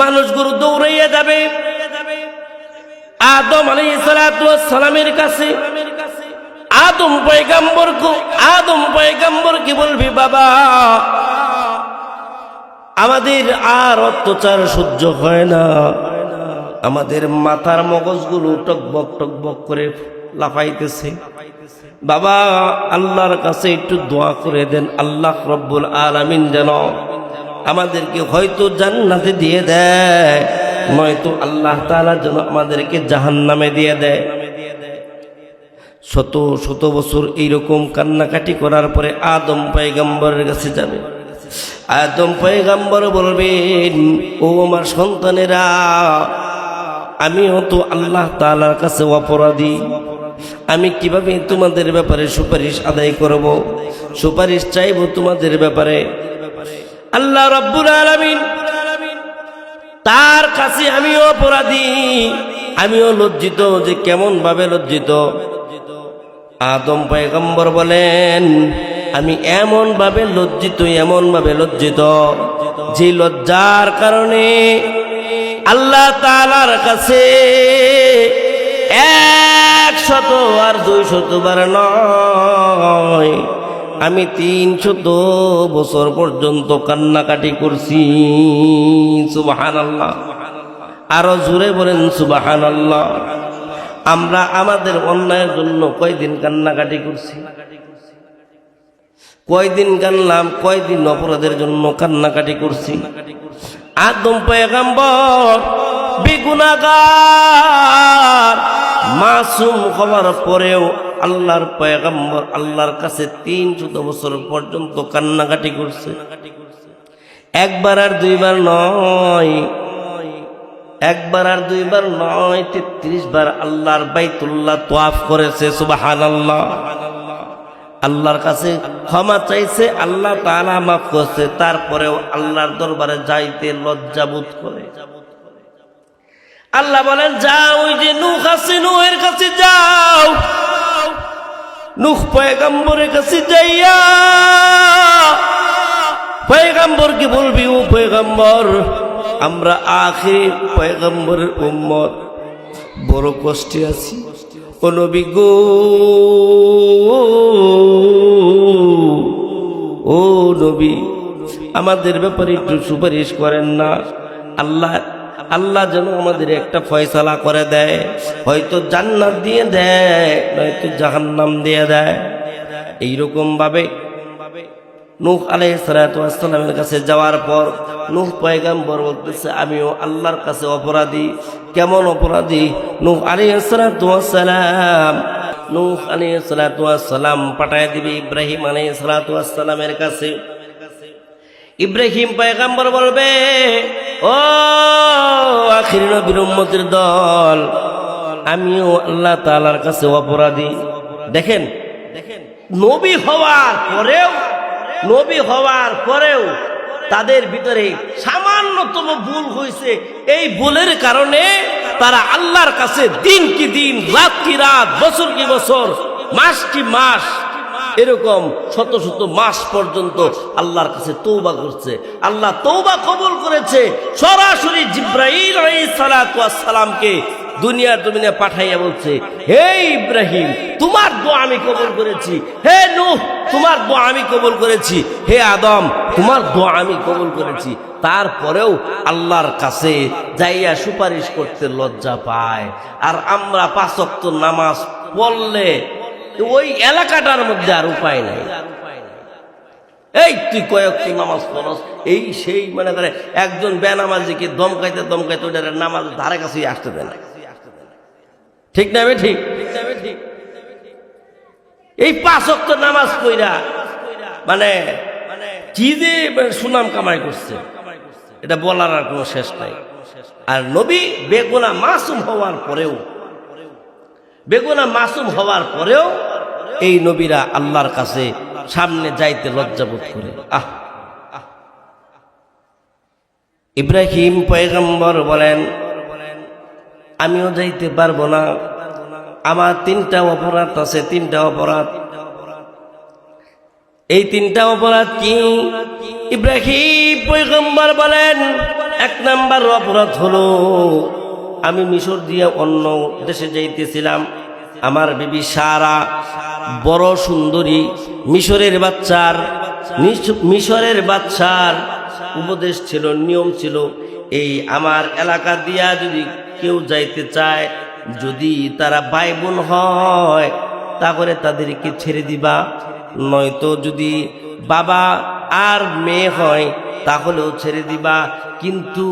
মানুষগুলো দৌড়াইয়া যাবে। আদম আলী সালামের কাছে, আদম পয়গাম্বর আদম পয়গাম্বর কি বলবি, বাবা, আমাদের আর অত্যাচার সহ্য হয় না। আমাদের মাথার মগজগুলো টকবক টকবক করে লাফাইতেছে। বাবা, আল্লাহর কাছে একটু দোয়া করে দেন, আল্লাহ রব্বুল আলামিন যেন আমাদেরকে হয়তো জান্নাতে দিয়ে দেয়, নয়তো আল্লাহ তাআলা যেন আমাদেরকে জাহান্নামে দিয়ে দেয়। শত শত বছর এইরকম কান্নাকাটি করার পরে আদম পয়গাম্বরের কাছে যাবে। আদম পয়গাম্বর বলবেন, ও আমার সন্তানেরা, আমিও তো আল্লাহ তাআলার কাছে অপরাধী। আমি কীভাবে তোমাদের ব্যাপারে সুপারিশ আদায় করব? সুপারিশ চাইব তোমাদের ব্যাপারে? আল্লাহ রব্বুল আলামিন তার কাছে আমিও অপরাধী, আমিও লজ্জিত যে কেমন ভাবে লজ্জিত। আদম পয়গম্বর বলেন, আমি এমন ভাবে লজ্জিত এমন ভাবে লজ্জিত যে লজ্জার কারণে আল্লাহ তালার কাছে এক শত আর দুই শতবার নয়। আমি তিন শত বছর পর্যন্ত কান্নাকাটি করছি। সুবাহান আল্লাহ আরও জোরে বলেন সুবাহান আল্লাহ আমরা আমাদের অন্যায়ের জন্য কয়দিন কান্নাকাটি করছি? কয়দিন কানলাম কয়দিন অপরাধের জন্য কান্নাকাটি করছি? আদম পয়গাম্বর বেগুনাগার মাসুম হওয়ার পরেও আল্লাহর পয়গাম্বর আল্লাহর কাছে তিন চোদ্দ বছর পর্যন্ত কান্নাকাটি করছে। একবার আর দুইবার নয়। একবার আর দুইবার নয়, তেত্রিশ বার আল্লাহর বাইতুল্লাহ তোয়াফ করেছে সুবাহান আল্লাহ আল্লাহর কাছে ক্ষমা চাইছে, আল্লাহ তাআলা মাফ করছে, তারপরেও আল্লাহর দরবারে যাইতে লজ্জাবোধ করে। আল্লাহ বলেন, যাও ওই যে নুখ আছে, নুহের কাছে যাও। নুখ পয়গম্বরের কাছে যাইয়া, পয়গম্বর কি বলবি ও পয়গম্বর? আমরা আখির পয়গম্বরের উম্মত। বড় কষ্টে আছি। ও নবী ও নবী, আমাদের ব্যাপারে একটু সুপারিশ করেন না। আল্লাহ আল্লাহ যেন আমাদের একটা ফয়সালা করে দেয়। হয়তো জান্নাত দিয়ে দেয়, নয়তো জাহান্নাম দিয়ে দেয়। এইরকম ভাবে নূহ আলাইসালামের কাছে যাওয়ার পর নূহ পয়গাম্বর বলতেছে, আমিও আল্লাহর কাছে অপরাধী। কেমন অপরাধী? নূহ আলাইসালাম নূহ আলাইসালাম পাঠায় দিবি ইব্রাহিম আলাইসালামের কাছে। ইব্রাহিম পয়গাম্বর বলবে, ও আখির নবীর উম্মতের দল, আমিও আল্লাহ তাআলার কাছে অপরাধী। দেখেন দেখেন, নবী হওয়ার পরেও, নবী হওয়ার পরেও তাদের ভিতরে সামান্যতম ভুল হয়েছে। এই ভুলের কারণে তারা আল্লাহর কাছে দিন কি দিন রাত কি রাত বছর কি বছর মাস কি মাস এরকম শত শত মাস পর্যন্ত আল্লাহর কাছে তৌবা করছে। আল্লাহ তৌবা কবুল করেছে। সরাসরি জিব্রাহিম সালামকে দুনিয়ার জমিনে পাঠাইয়া বলছে, হে ইব্রাহিম, তোমার দোয়া আমি কবুল করেছি। হে নূহ, তোমার দোয়া আমি কবুল করেছি। হে আদম, তোমার দোয়া আমি কবুল করেছি। তারপরেও আল্লাহর কাছে যাইয়া সুপারিশ করতে লজ্জা পায়। আর আমরা পাঁচক্ত নামাজ পড়লে ওই এলাকাটার মধ্যে আর উপায় নাই। এই তুই কয়েক নামাজ পড়স, এই সেই মানে করে একজন বেনামাজিকে দমকাইতে দমকাইতে ওটা নামাজ ধারে কাছে আসতে দেয় না। ঠিক না বে ঠিক এই পাঁচ অক্ট নামাজ পইরা মানে কি যে সুনাম কামাই করছে, এটা বলার আর কোনো শেষ নাই। আর নবী বেগুনা মাসুম হওয়ার পরেও বেগুনা মাসুম হওয়ার পরেও এই নবীরা আল্লাহর কাছে সামনে যাইতে লজ্জাবোধ করে। আহ। ইব্রাহিম পয়গম্বর বলেন, আমিও যাইতে পারব না। আমার তিনটা অপরাধ আছে, তিনটা অপরাধ। এই তিনটা অপরাধ কি? ইব্রাহিম পয়গম্বর বলেন, এক নাম্বার অপরাধ হলো আমি মিশর দিয়ে অন্য দেশে যাইতেছিলাম। আমার বিবি সারা বড় সুন্দরী, মিশরের বাচ্চার মিশরের বাচ্চার উপদেশ ছিল, নিয়ম ছিল, এই আমার এলাকা দিয়া যদি কেউ যাইতে চায়, যদি তারা ভাই বোন হয়, তারপরে তাদেরকে ছেড়ে দিবা। নয়তো যদি বাবা আর মেয়ে হয়, তাহলেও ছেড়ে দিবা। কিন্তু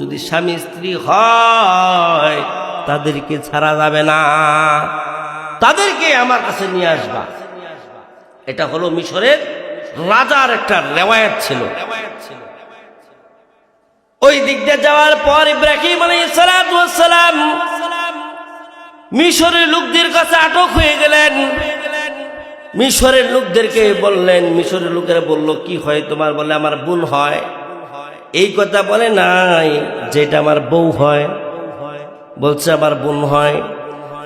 যদি স্বামী স্ত্রী হয়, তাদেরকে ছাড়া যাবে না। তাদেরকে আমার কাছে নিয়ে আসবা। এটা হলো মিশরের রাজার একটা রেওয়ায়ত ছিল। ওই দিক দিয়ে যাওয়ার পর ইব্রাহিম আলাইসালাম মিশরের লোকদের কাছে আটক হয়ে গেলেন। মিশরের লোকদেরকে বললেন, মিশরের লোকেরা বলল, কি হয় তোমার? বলে, আমার বোন হয়। এই কথা বলে নাই, যেটা আমার বউ হয়। বলছে, আমার বোন হয়।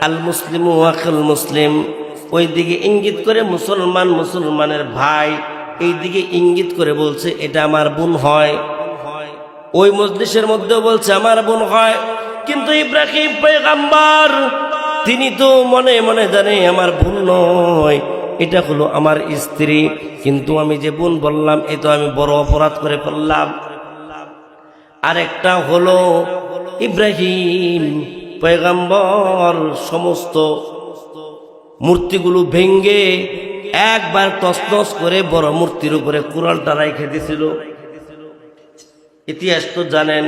আল মুসলিম ওয়াকিল মুসলিম ওই দিকে ইঙ্গিত করে মুসলমান, মুসলমানের ভাই এই দিকে ইঙ্গিত করে বলছে, এটা আমার বোন হয়। ওই মজলিসের মধ্যেও বলছে, আমার বোন হয়। কিন্তু ইব্রাহিম পেগাম্বার তিনি তো মনে মনে জানে আমার বোন নয়। এটা হলো আমার স্ত্রী। কিন্তু আমি যে বোন বললাম, এ তো আমি বড় অপরাধ করে ফেললাম। আরেকটা হলো ইব্রাহিম, পয়গাম্বর, সমস্ত মূর্তিগুলো ভেঙ্গে একবার তসনস করে বড় মূর্তির উপরে কুড়ালটা রেখে দিছিল ইতিহাস তো জানেন।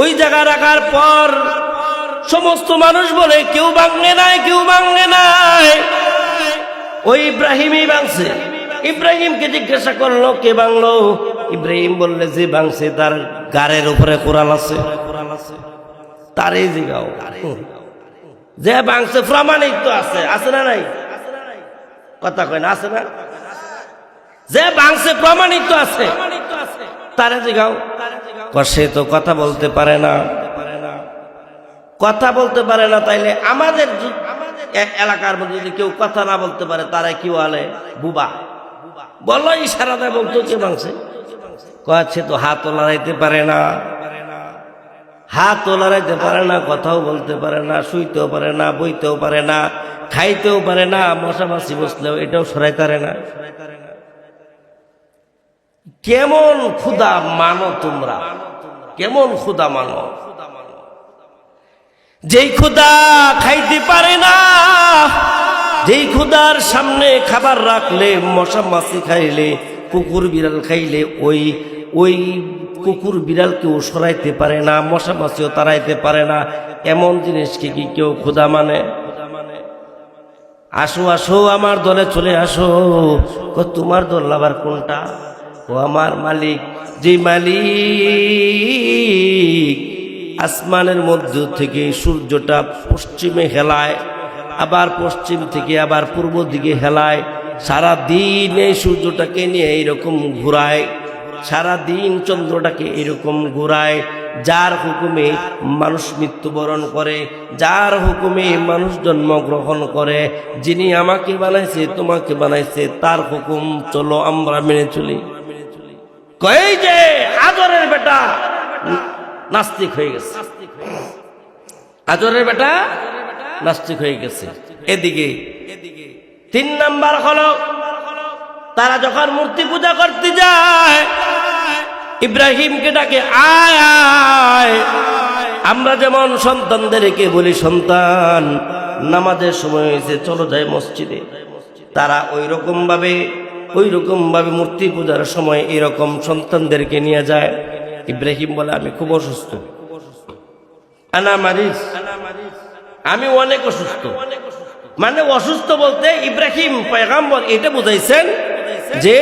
ওই জায়গা রাখার পর সমস্ত মানুষ বলে, কেউ ভাঙে নাই, কেউ ভাঙে নাই। ওই ইব্রাহিমই ভাঙছে। ইব্রাহিমকে জিজ্ঞাসা করল, কে ভাঙলো? ইব্রাহিম বললে, যে ভাঙছে তার গাড়ের উপরে কোরাল আছে। তারে জিগাও। যে ভাঙছে প্রামাণিক তো আছে। আছে না নাই? কথা কয় না, আছে না? যে ভাঙছে প্রমাণিত আছে। তারে জিগাও। সে তো কথা বলতে পারে না। কথা বলতে পারে না তাইলে আমাদের এলাকার মধ্যে যদি কেউ কথা না বলতে পারে, তারা কি বলে? বুবা। বলল ইশারা দেয়, বলতো কে মাংসে কয়েছে তো হাত লড়াইতে পারে না। হাত লড়াইতে পারে না, কথাও বলতে পারে না, শুইতেও পারে না, বইতেও পারে না, খাইতেও পারে না, মশা মাছি বসলেও এটাও সরাইতে পারে না। কেমন ক্ষুদা মানো তোমরা? কেমন ক্ষুদা মানো? যেই ক্ষুদা খাইতে পারে না, যেই ক্ষুদার সামনে খাবার রাখলে, মশা মাছি খাইলে, কুকুর বিড়াল খাইলে, ওই ওই কুকুর বিড়ালকেও সরাইতে পারে না, মশা মাছিও তাড়াইতে পারে না। এমন জিনিসকে কি কেউ ক্ষুদা মানে? আসো আসো, আমার দলে চলে আসো। তোমার দল আবার কোনটা? ও, আমার মালিক, যে মালিক। আসমানের মধ্য থেকে সূর্যটা পশ্চিমে হেলায়, আবার পশ্চিম থেকে আবার পূর্ব দিকে হেলায়। সারা দিন এই সূর্যটাকে নিয়ে এইরকম ঘুরায় সারা দিন চন্দ্রটাকে এরকম ঘুরায়, যার হুকুমে মানুষ মৃত্যুবরণ করে, যার হুকুমে মানুষ জন্মগ্রহণ করে। যিনি আমাকে বানাইছে, তোমাকে বানাইছে, তার হুকুম, চলো আমরা মেনে চলি। কই যে আদরের বেটা? নাস্তিক হয়ে গেছে। আদরের বেটা নাস্তিক হয়ে গেছে। এদিকে তিন নাম্বার হলো তারা যখন মূর্তি পূজা করতে যায়, ইব্রাহিমকে ডাকে, আয় আয়। আমরা যেমন সন্তানদেরকে বলি, সন্তান, নামাজের সময় হয়েছে চলো যাই মসজিদে। তারা ওই রকম ভাবে ওই রকম ভাবে মূর্তি পূজার সময় এরকম সন্তানদেরকে নিয়ে যায়। ইব্রাহিম বলে, আমি খুব অসুস্থ। আনা মারিস। আমি অনেক অসুস্থ। মানে অসুস্থ বলতে ইব্রাহিম পয়গাম্বর এটা বুঝাইছেন যে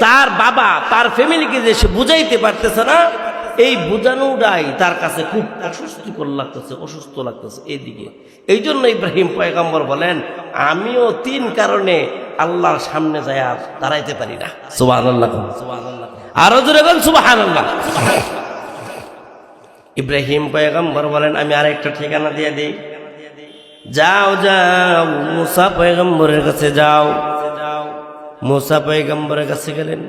তার বাবা, তার ফ্যামিলিকে যে সে বুঝাইতে পারতেছে না এই বোঝানোটাই তার কাছে খুব অসুস্থকর লাগতেছে, অসুস্থ লাগতেছে এইদিকে এই জন্য ইব্রাহিম পয়গাম্বর বলেন, আমিও তিন কারণে আল্লাহর সামনে যায় আর দাঁড়াইতে পারি না। সুবাহ আল্লাহ আরও জোরে বলেন সুবাহ আল্লাহ ইব্রাহিম পয়গম্বর বলেন, আমি আরেকটা ঠিকানা দিয়ে দিই। যাও যাও, মুসা পয়গম্বরের কাছে যাও। মুসা পয়গম্বরের কাছে গেলেন।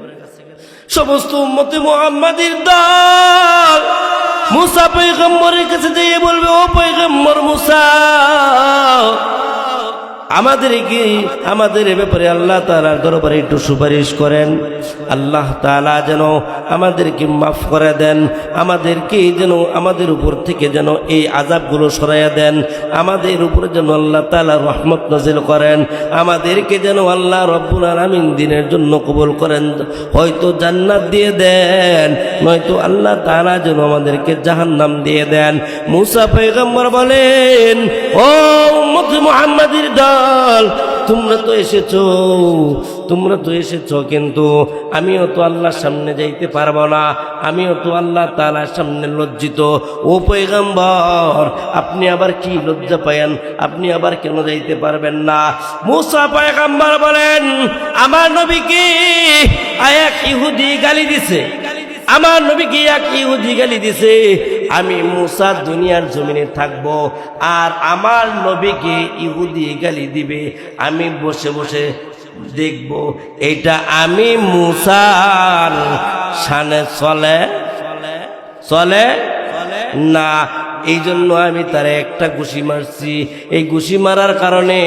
সমস্ত উম্মতে মোহাম্মদের দল। মুসা পৈগম্বরের কাছে যেয়ে বলবে ও পৈগম্বর মুসা আমাদের কি আমাদের ব্যাপারে আল্লাহ তালার দরবারে একটু সুপারিশ করেন। আল্লাহ তালা যেন আমাদেরকে মাফ করে দেন, আমাদেরকে যেন আমাদের উপর থেকে যেন এই আজাবগুলো সরাইয়া দেন, আমাদের উপরে যেন আল্লাহ তালা রহমত নাজিল করেন, আমাদেরকে যেন আল্লাহ রব্বুল আলমিন দিনের জন্য কবুল করেন, হয়তো জান্নাত দিয়ে দেন, নয়তো আল্লাহ তালা যেন আমাদেরকে জাহান্নাম দিয়ে দেন। মুসা পেগম্বর বলেন, ও মুহাম্মাদির দল তোমরা তো এসেছ, তোমরা তো এসেছ, কিন্তু আমিও তো আল্লাহর সামনে যাইতে পারব না। আমিও তো আল্লাহ তালার সামনে লজ্জিত। ও পৈগম্বর আপনি আবার কি লজ্জা পায়েন আপনি আবার কেন যাইতে পারবেন না? মুসা পয়গম্বর বলেন, আমার নবী কি আয়াক ইহুদি গালি দিছে। আমার নবীকে এক ইহুদি গালি দিছে? আমি মুসা দুনিয়ার জমিনে থাকব আর আমার নবীকে ইহুদি গালি দিবে। আমি বসে বসে দেখব, এটা আমি মুসার সানে চলে চলে না। এই জন্য আমি তার একটা ঘুষি মারছি। এই ঘুষি মারার কারণে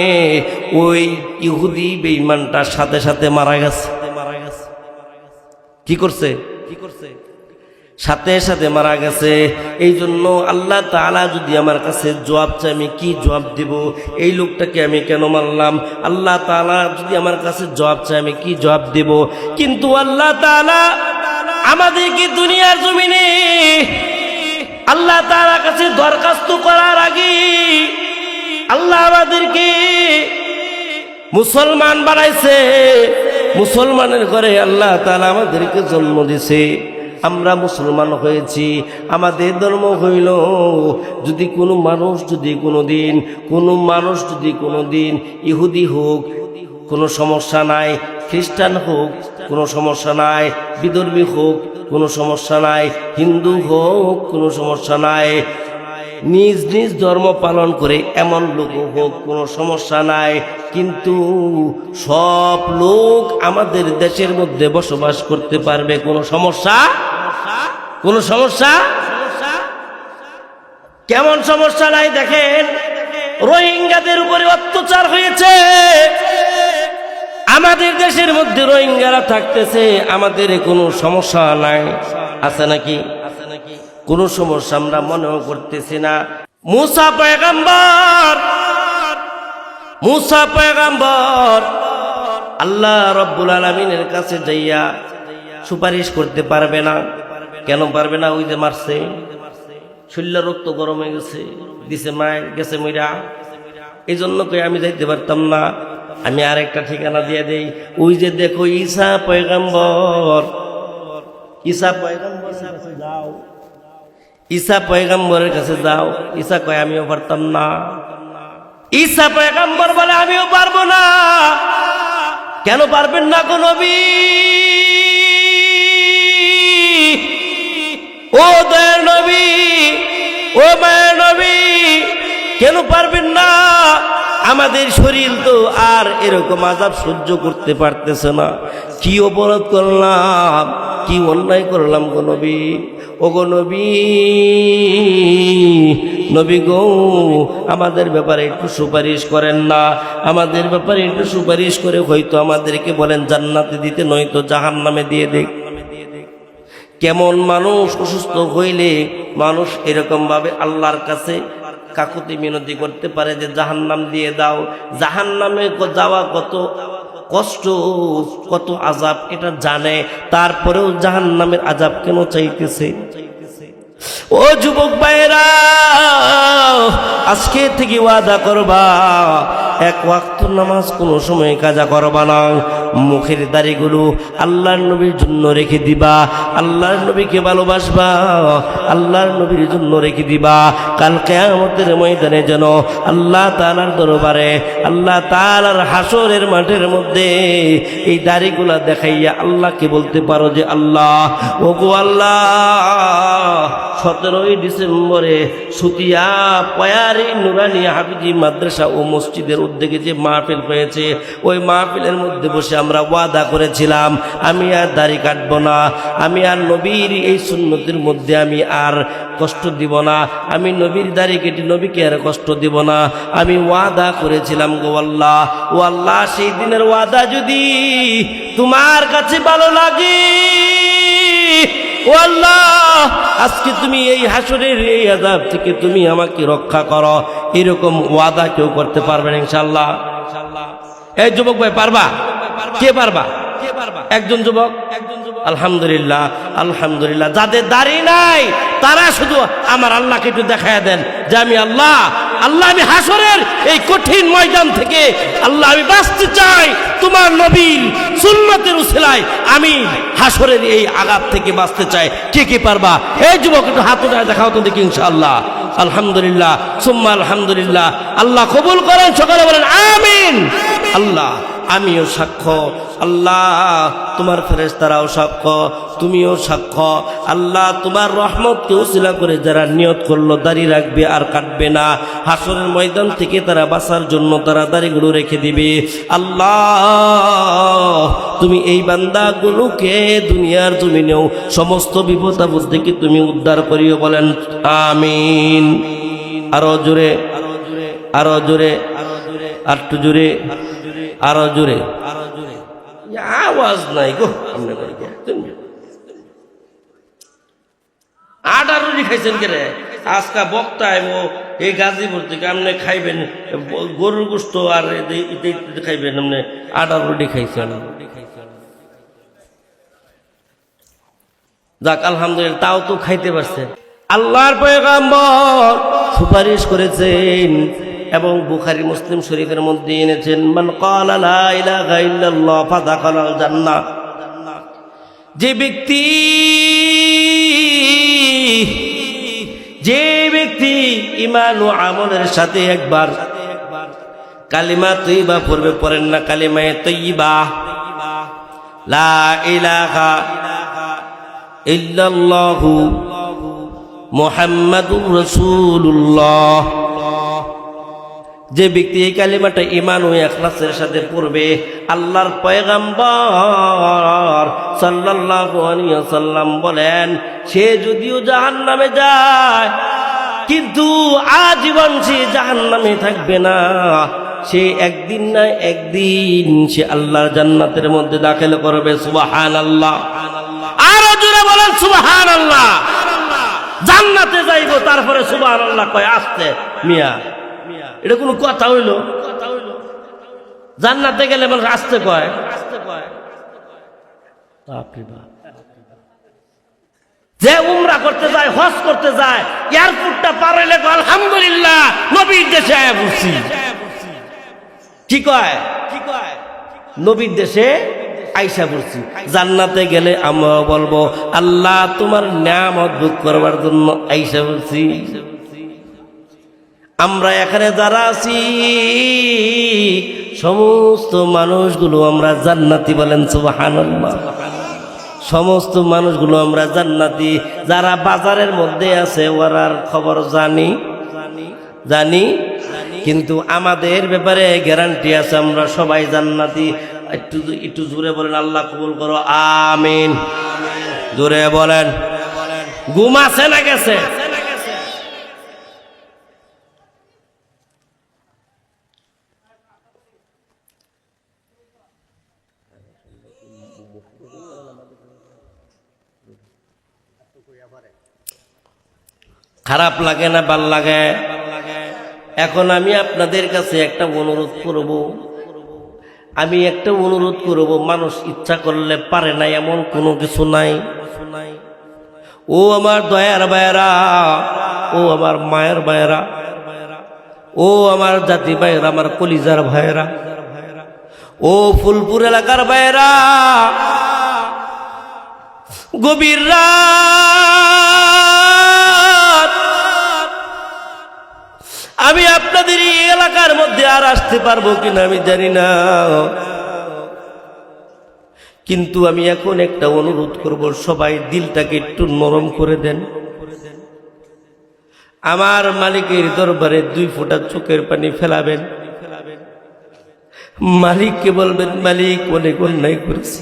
ওই ইহুদি বেইমানটার সাথে সাথে মারা গেছে। কি করছে? কি করছে? সাথে সাথে মারা গেছে। এই জন্য আল্লাহ তাআলা যদি আমার কাছে জবাব চাই আমি কি জবাব দিব? এই লোকটাকে আমি কেন মারলাম? আল্লাহ তালা যদি আমার কাছে জবাব চাই আমি কি জবাব দেব? কিন্তু আল্লাহ তাআলা আমাদেরকে দুনিয়ার জমিনে আল্লাহ তাআলার কাছে দরখাস্ত করার আগে আল্লাহ আমাদেরকে মুসলমান বানাইছে। মুসলমানের ঘরে আল্লাহ তালা আমাদেরকে জন্ম দিছে। আমরা মুসলমান হয়েছি, আমাদের ধর্ম হইল, যদি কোনো মানুষ যদি কোনো দিন কোনো মানুষ যদি কোনো দিন ইহুদি হোক, কোনো সমস্যা নাই, খ্রিস্টান হোক, কোনো সমস্যা নাই, বিদর্মী হোক, কোনো সমস্যা নাই, হিন্দু হোক, কোনো সমস্যা নাই নিজ নিজ ধর্ম পালন করে এমন লোক হোক, কোনো সমস্যা নাই। কিন্তু সব লোক আমাদের দেশের মধ্যে বসবাস করতে পারবে, কোনো সমস্যা? কোনো সমস্যা? কেমন সমস্যা নাই দেখেন? রোহিঙ্গাদের উপরে অত্যাচার হয়েছে। আমাদের দেশের মধ্যে রোহিঙ্গারা থাকতেছে, আমাদের কোনো সমস্যা নাই। আছে নাকি? আছে নাকি কোনো সমস্যা আমরা মনেও করতেছি না। মুসা পয়গাম্বর মুসা পয়গাম্বর, আল্লাহ রব্বুল আলমিনের কাছে যাইয়া সুপারিশ করতে পারবে না। কেন পারবে না? ওই যে মারছে। শরীর রক্ত গরম হয়ে গেছে, দিছে মায়ের, গেছে মইরা। এই জন্য কই আমি যাইতে পারতাম না। আমি আরেকটা ঠিকানা দিয়ে দেই। ওই যে দেখো ঈসা পয়গাম্বর। ঈসা পয়গাম্বর যাও ঈসা পয়গাম্বরের কাছে যাও ঈসা কয় আমিও পারতাম না ঈসা পয়গাম্বর বলে আমিও পারব না কেন পারবেন না গো নবী ও দয়ার নবী ও মায়ের নবী কেন পারবেন না আমাদের শরীর তো আর এরকম আজাব সহ্য করতে পারতেছে না। কি অপরাধ করলাম, কি অন্যায় করলাম গো নবী? ও গো নবী নবী গো, আমাদের ব্যাপারে একটু সুপারিশ করেন না। আমাদের ব্যাপারে একটু সুপারিশ করে হয়তো আমাদেরকে বলেন, জান্নাতে দিতে নয়তো জাহান নামে দিয়ে দেখ কেমন মানুষ অসুস্থ হইলে মানুষ এরকম ভাবে আল্লাহর কাছে কাকুতি মিনতি করতে পারে যে জাহান্নাম দিয়ে দাও। জাহান্নামে নামে যাওয়া কত কষ্ট, কত আজাব এটা জানে। তারপরেও জাহান্নামের আজাব কেন চাইতেছে? ও যুবক ভাইরা আজকে থেকে ওয়াদা করবা এক ওয়াক্ত নামাজ কোনো সময় কাজা করবা না। মুখের দাড়িগুলো আল্লাহর নবীর জন্য রেখে দিবা। আল্লাহর নবীকে ভালোবাসবা। আল্লাহর নবীর জন্য রেখে দিবা। কাল কেয়ামতের ময়দানে যেন আল্লাহ তালার দরবারে, আল্লাহ তালার হাসরের মাঠের মধ্যে এই দাড়িগুলা দেখাইয়া আল্লাহকে বলতে পারো যে আল্লাহ ও গো আল্লাহ সতেরোই ডিসেম্বরে সুতিয়া পয়ারি নুরানি হাফিজি মাদ্রাসা ও মসজিদের উদ্যোগে যে মাহফিল হয়েছে, ওই মাহফিলের মধ্যে বসে আমরা ওয়াদা করেছিলাম, আমি আর দাড়ি কাটবো না, আমি আর নবীর এই সুন্নতির মধ্যে আমি আর কষ্ট দিব না, আমি নবীর দাড়ি কেটে নবীকে আর কষ্ট দিব না, আমি ওয়াদা করেছিলাম গো আল্লাহ, ও আল্লাহ সেই দিনের ওয়াদা যদি তোমার কাছে ভালো লাগে ও আল্লাহ আজকে তুমি এই হাসরের এই আজাব থেকে তুমি আমাকে রক্ষা করো। এরকম ওয়াদা কেউ করতে পারবেন ইনশাল্লাহ এই যুবক ভাই পারবা? কে পারবা? কে পারবা? একজন যুবক? একজন আলহামদুলিল্লাহ আলহামদুলিল্লাহ। যাদের দাড়ি নাই, তারা শুধু আমার আল্লাহকে একটু দেখায় দেন যে আমি আল্লাহ আল্লাহ আমি হাসরের এই কঠিন ময়দান থেকে আল্লাহ আমি বাঁচতে চাই, তোমার নবীর সুন্নতের উসিলায় আমি হাসরের এই আঘাত থেকে বাঁচতে চাই। কে কে পারবা? এই যুবক, একটু হাত উঠায় দেখাও তো দেখি ইনশাআল্লাহ। আলহামদুলিল্লাহ, সুম্মা আলহামদুলিল্লাহ। আল্লাহ কবুল করেন, সকালে বলেন, আমিন। আল্লাহ। আমিও সাক্ষ্য। আল্লাহ, তোমার ফেরেস্তারাও সাক্ষ্য, তুমিও সাক্ষ্য। আল্লাহ, তোমার রহমতকে উসিলা করে যারা নিয়ত করল দাড়ি রাখবে আর কাটবে না। হাসরের ময়দান থেকে তারা বাঁচার জন্য তারা দাড়িগুলো রেখে দিবে। আল্লাহ, তুমি এই বান্দাগুলোকে দুনিয়ার জমিনেও সমস্ত বিপদ আপদ থেকে তুমি উদ্ধার করিও বলেন। আমিন। আরও জোরে আরও জোরে আরটু জোরে, আরও জোরে। আরও জোরে। আওয়াজ নাই গো। করি। আটা রুটি খাইছেন কে রে? আজকা বক্তা আইব, এই গাজীপুর থেকে আপনি খাইবেন গরুর গোস্ত আর খাইবেন আপনি আটা রুটি খাইছেন। যাক, আলহামদুলিল্লাহ, তাও তো খাইতে পারছে। আল্লাহর পয়গাম্বর সুপারিশ করেছেন। এবং বুখারি মুসলিম শরীফের মধ্যে এনেছেন, মান ক্বালা লা ইলাহা ইল্লাল্লাহ ফাদাখালাল জান্নাহ। যে ব্যক্তি যে ব্যক্তি ইমান ও আমলের সাথে একবার কালিমা তৈবা পড়বে, পড়েন না কালিমায়ে তৈবা লা ইলাহা রাসূলুল্লাহ। যে ব্যক্তি এই কালিমাটা ইমান ও এখলাসের সাথে পড়বে, আল্লাহর পয়গাম্বর আলাইহি বলেন, সে যদিও জাহান্নামে যায়, কিন্তু আজীবন সে জাহান্নামে থাকবে না। সে একদিন না একদিন সে আল্লাহর জান্নাতের মধ্যে দাখিল করবে, সুবহানাল্লাহ। আরও জোরে বলেন সুবাহান আল্লাহ জান্নাতে যাইবো, তারপরে সুবহানাল্লাহ কয়, আসতে, মিয়া। এটা কোনো কথা হইল? জান্নাতে গেলে মানুষ আসতে কয়। যে উমরা করতে যায়, হজ করতে যায়, এয়ারপোর্টটা পার হইলে আলহামদুলিল্লাহ, নবীর দেশে আয়া কি কয় কি কয়? নবীর দেশে আইসা পড়ছি। জান্নাতে গেলে আমরা বলব, আল্লাহ তোমার নিয়ামত ভোগ করবার জন্য আইসা পড়ছি। আমরা এখানে যারা আছি, সমস্ত মানুষগুলো আমরা জান্নাতি বলেন সুবহানাল্লাহ। সমস্ত মানুষগুলো আমরা জান্নাতি। যারা বাজারের মধ্যে আছে ওরার খবর জানি জানি। কিন্তু আমাদের ব্যাপারে গ্যারান্টি আছে, আমরা সবাই জান্নাতি। একটু একটু জোরে বলেন, আল্লাহ কবুল করো, আমিন। জোরে বলেন। ঘুম আছে না গেছে? খারাপ লাগে না, ভালো লাগে? এখন আমি আপনাদের কাছে একটা অনুরোধ করব। আমি একটা অনুরোধ করব, মানুষ ইচ্ছা করলে পারে না, এমন কোনো কিছু নাই। ও আমার দয়ার বায়রা ও আমার মায়ের বায়রা ও আমার জাতি ভাইয়েরা, আমার কলিজার ভাইয়েরা, ও ফুলপুর এলাকার ভাইয়েরা, গভীর রাত আমি আপনাদের এই এলাকার মধ্যে আর আসতে পারব কিনা আমি জানি না। কিন্তু আমি এখন একটা অনুরোধ করব, সবাই দিলটাকে একটু নরম করে দেন। আমার মালিকের দরবারে দুই ফোঁটা চোখের পানি ফেলাবেন। মালিককে বলবেন, মালিক অনেক অন্যায় করেছে।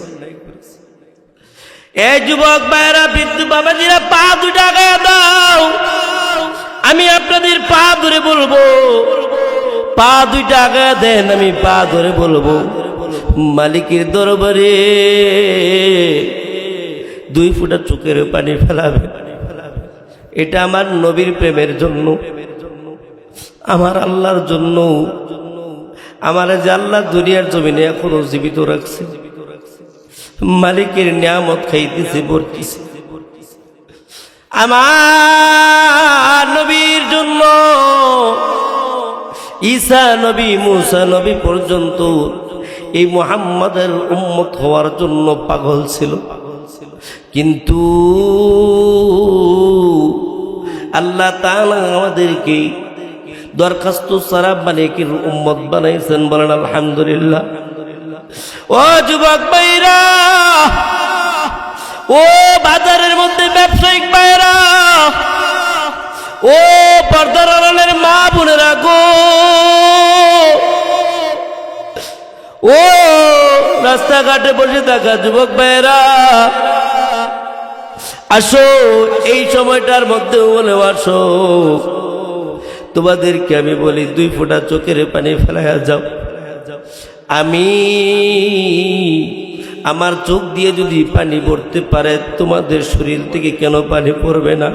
এই যুবক ভাইরা বৃদ্ধ বাবাজিরা, পা দুটা গায়ে দাও। আমি আপনাদের পা ধরে বলব। পা দুইটা আগায় দেন, আমি পা ধরে বলব। মালিকের দরবারে দুই ফুটা চোখের পানি ফেলাবে। এটা আমার নবীর প্রেমের জন্য, আমার আল্লাহর জন্য। আমার যে আল্লাহ দুনিয়ার জমিনে এখনও জীবিত রাখছে। মালিকের নিয়ামত খাইতেছে বর্তিছে আমার নবীর জন্য ঈসা নবী, মুসা নবী পর্যন্ত এই মোহাম্মদের উম্মত হওয়ার জন্য পাগল ছিল। কিন্তু আল্লাহ তাআলা আমাদেরকে দরখাস্ত সারা মালিকের উম্মত বানাইছেন বলেন, আলহামদুলিল্লাহ। ও যুবক ভাইরা ও বাজারের মধ্যে ব্যবসায়িক ভাইরা ও পর্দার মা বোনেরা গো, ও রাস্তাঘাটে বসে থাকা যুবক ভাইরা আসো, এই সময়টার মধ্যে বলে আসো, তোমাদেরকে আমি বলি দুই ফোঁটা চোখের পানি ফেলাইয়া যাও। আমি আমার চোখ দিয়ে যদি পানি পড়তে পারে, তোমাদের শরীর থেকে কেন পানি পড়বে না?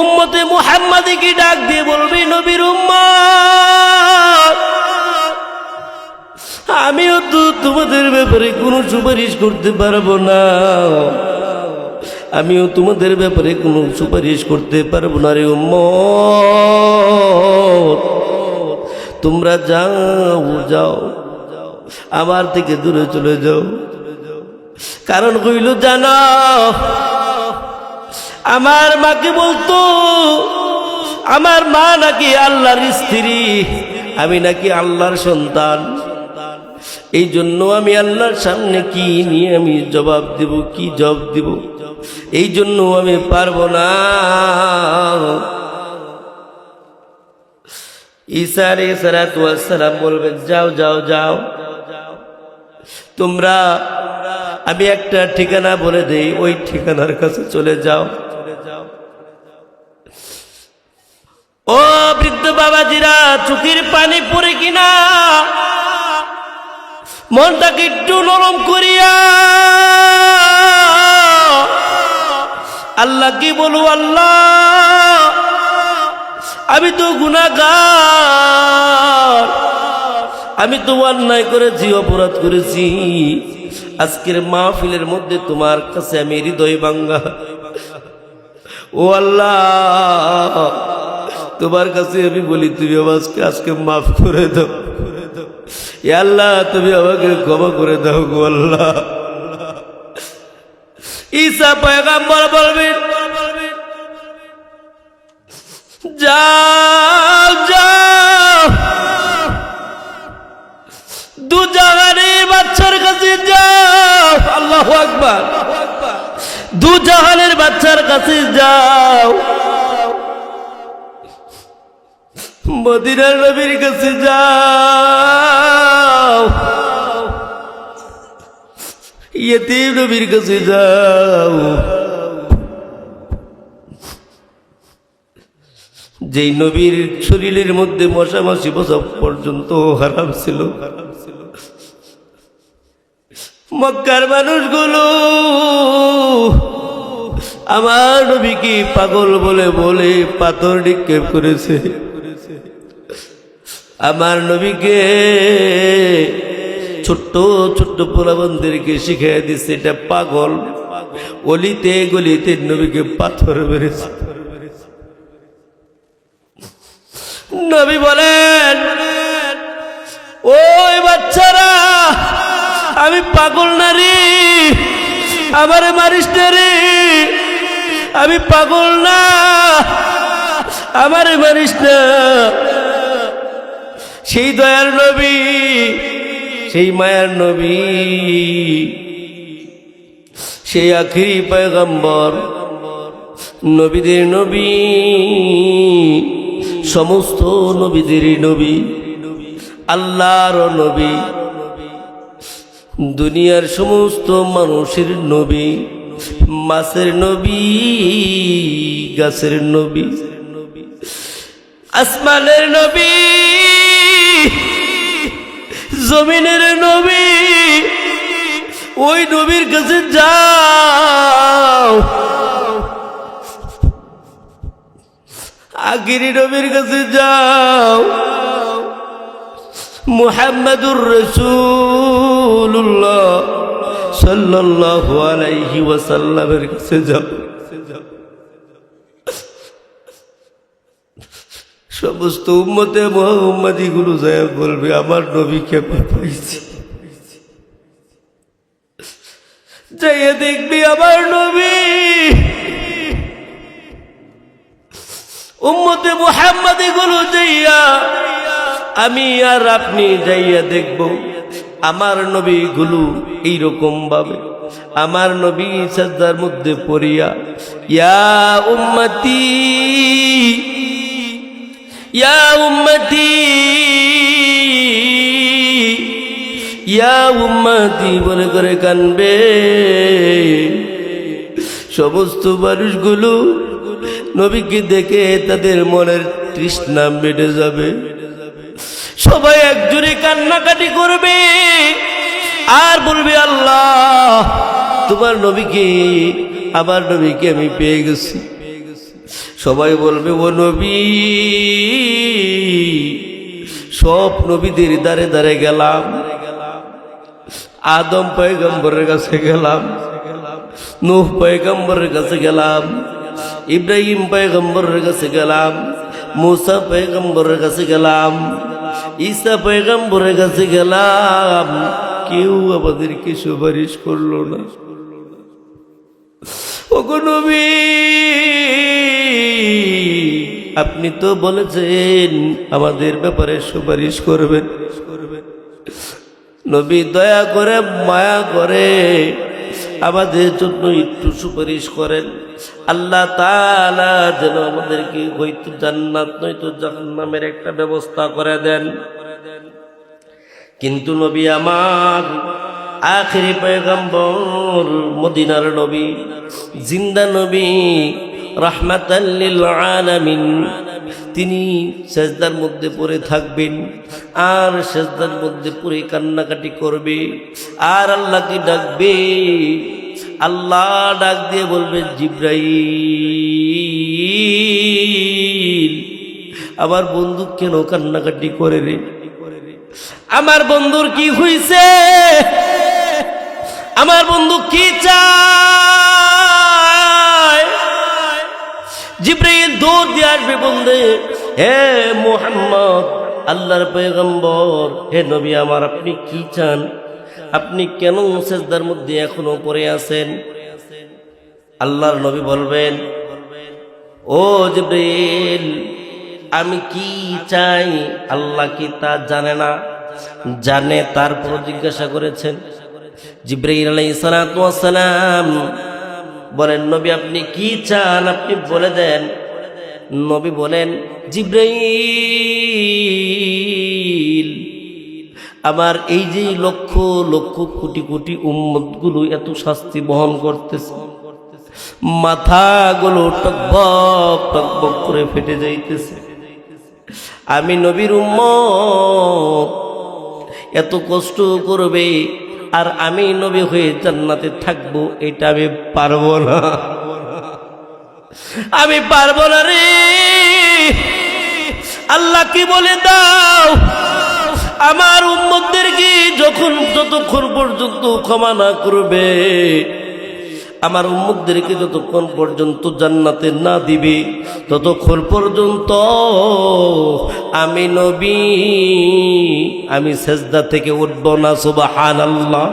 উম্মতে মুহাম্মাদীকে ডাক দিয়ে বলবি, নবীর আমিও তো তোমাদের ব্যাপারে কোনো সুপারিশ করতে পারব না। আমিও তোমাদের ব্যাপারে কোনো সুপারিশ করতে পারব না রে উম্মত। তোমরা যাও যাও। আমার থেকে দূরে চলে যাও। কারণ কইল, জানো, আমার মাকে বলতো, আমার মা নাকি আল্লাহর স্ত্রী, আমি নাকি আল্লাহর সন্তান। এই জন্য আমি আল্লাহর সামনে কি নিয়ে আমি জবাব দেব, কি জবাব দেব? এই জন্য আমি পারব না। ঈসারে সালাম বলবেন, যাও যাও যাও। তোমরা, আমি একটা ঠিকানা বলে দেই, ওই ঠিকানার কাছে চলে যাও। ও বৃদ্ধ বাবাজিরা চুকির পানি পড়ে কিনা? মনটাকে একটু নরম করিয়া। আল্লাহ কি বলু আল্লাহ? আমি তো গুণাগার আমি তো অন্যায় করেছি, অপরাধ করেছি। আজকের মাহফিলের মধ্যে তোমার কাছে আমি হৃদয় বাঙ্গা ও আল্লাহ, তোমার কাছে আমি বলি, তুমি আমাকে আজকে মাফ করে দাও। আল্লাহ, তুমি আমাকে ক্ষমা করে দাও গো আল্লাহ। ঈসা পয়গাম্বর বলবেন যাও যাও। দু জাহানের বাচ্চার কাছে যাও। আল্লাহ আকবার। দু জাহানের বাচ্চার কাছে যাও। মদিনার নবীর কাছে যাও। ইয়েতিম নবীর কাছে যাও। যেই নবীর শরীরের মধ্যে মশামাছি বসা পর্যন্ত হারাম ছিল। মক্কার মানুষগুলো, আমার নবীকে পাগল বলে বলে পাথর নিক্ষেপ করেছে। আমার নবীকে ছোট্ট ছোট্ট পোলাবন্ধদেরকে শিখিয়ে দিচ্ছে এটা পাগল। অলিতে গলিতে নবীকে পাথর মেরেছে। নবী বলেন, ওই বাচ্চারা, আমি পাগল নারী, আমারে মারিস আমি পাগল না, আমারে মারিস না। সেই দয়ার নবী, সেই মায়ার নবী, সেই আখিরি পয়গম্বর, নবীদের নবী। সমস্ত নবীদেরই নবী, আল্লাহর নবী, দুনিয়ার সমস্ত মানুষের নবী, মাছের নবী, গাছের নবী, আসমানের নবী, জমিনের নবী, ওই নবীর কাছে যাও। আগিরি নবীর কাছে যাও। মুহাম্মাদুর রসুল্লাহ সাল্লাল্লাহু আলাইহি ওয়াসাল্লামের কাছে যাও। সমস্ত উম্মতে মোহাম্মদী গুলো যায় বলবে, আমার নবীকে পাইছি যাইয়া দেখবি, আমার নবী উম্মতে মোহাম্মদী গুলো যাইয়া, আমি আর আপনি যাইয়া দেখব, আমার নবী গুলো এইরকম ভাবে। আমার নবী সাজদার মধ্যে পড়িয়া, ইয়া উম্মতি ইয়া উম্মতি ইয়া উম্মতি, বলে করে কানবে। সমস্ত মানুষগুলো নবীকে দেখে তাদের মনের তৃষ্ণা মেটে যাবে। সবাই একজনে কান্নাকাটি করবে। আর বলবে, আল্লাহ, তোমার নবীকে, আমার নবীকে আমি পেয়ে গেছি। সবাই বলবে, ও নবী, সব নবীদের দাঁড়ে দাঁড়ে গেলাম। আদম পয়গম্বরের কাছে গেলাম। নূহ পয়গম্বরের কাছে গেলাম। ইব্রাহিম পয়গম্বরের কাছে গেলাম মুসা পয়গম্বরের কাছে গেলাম ঈসা পয়গম্বরের কাছে গেলাম কেউ আমাদেরকে সুপারিশ করল না নবী আপনি তো বলেছেন আমাদের ব্যাপারে সুপারিশ করবেন নবী দয়া করে মায়া করে আমাদের জন্য একটু সুপারিশ করেন। আল্লাহ তাআলা যেন আমাদেরকে হয়তো জান্নাত, নয়তো জাহান্নামের একটা ব্যবস্থা করে দেন। কিন্তু নবী আমার আখেরি পয়গম্বর, মদিনার নবী, জিন্দা নবী রাহমাতাল্লিল আলামিন তিনি সেজদার মধ্যে পড়ে থাকবেন, আর সেজদার মধ্যে পড়ে কান্নাকাটি করবে, আর আল্লাহকে ডাকবে, আল্লাহ ডাক দিয়ে বলবে, জিব্রাইল, আমার বন্ধু কেন কান্নাকাটি করে রে? আমার বন্ধুর কি হইছে? আমার বন্ধু কি চায়? জিব্রাইল দৌড় দিয়ে আসবে বন্ধে হে মোহাম্মদ, আল্লাহর পয়গম্বর, হে নবী আমার, আপনি কি চান? আপনি কেন সেজদার মধ্যে এখনও পড়ে আছেন? আল্লাহর নবী বলবেন, ও জিব্রাইল, আমি কি চাই? আল্লাহ কি তা জানে না। জানে তারপর জিজ্ঞাসা করেছেন। জিব্রাইল আলাইহিস সালাম বলেন, নবী, আপনি কি চান? আপনি বলে দেন, নবী বলেন, জিব্রাইল, আমার এই যে লক্ষ লক্ষ কোটি কোটি উম্মতগুলো এত শাস্তি বহন করতেছে। মাথাগুলো টকবক টকবক করে ফেটে যাইতেছে। আমি নবীর উম্মত, এত কষ্ট করবে আর আমি নবী হয়ে জান্নাতে থাকব, এটা আমি পারব না। আমি পারব না রে। আল্লাহ কি বলে দাও? আমার উম্মতদেরকে যখন যতক্ষণ পর্যন্ত ক্ষমা না করবে আমার উম্মুদদেরকে যতক্ষণ পর্যন্ত জান্নাতে না দিবে, ততক্ষণ পর্যন্ত আমি নবী, আমি সেজদা থেকে উঠব না সুবাহান আল্লাহ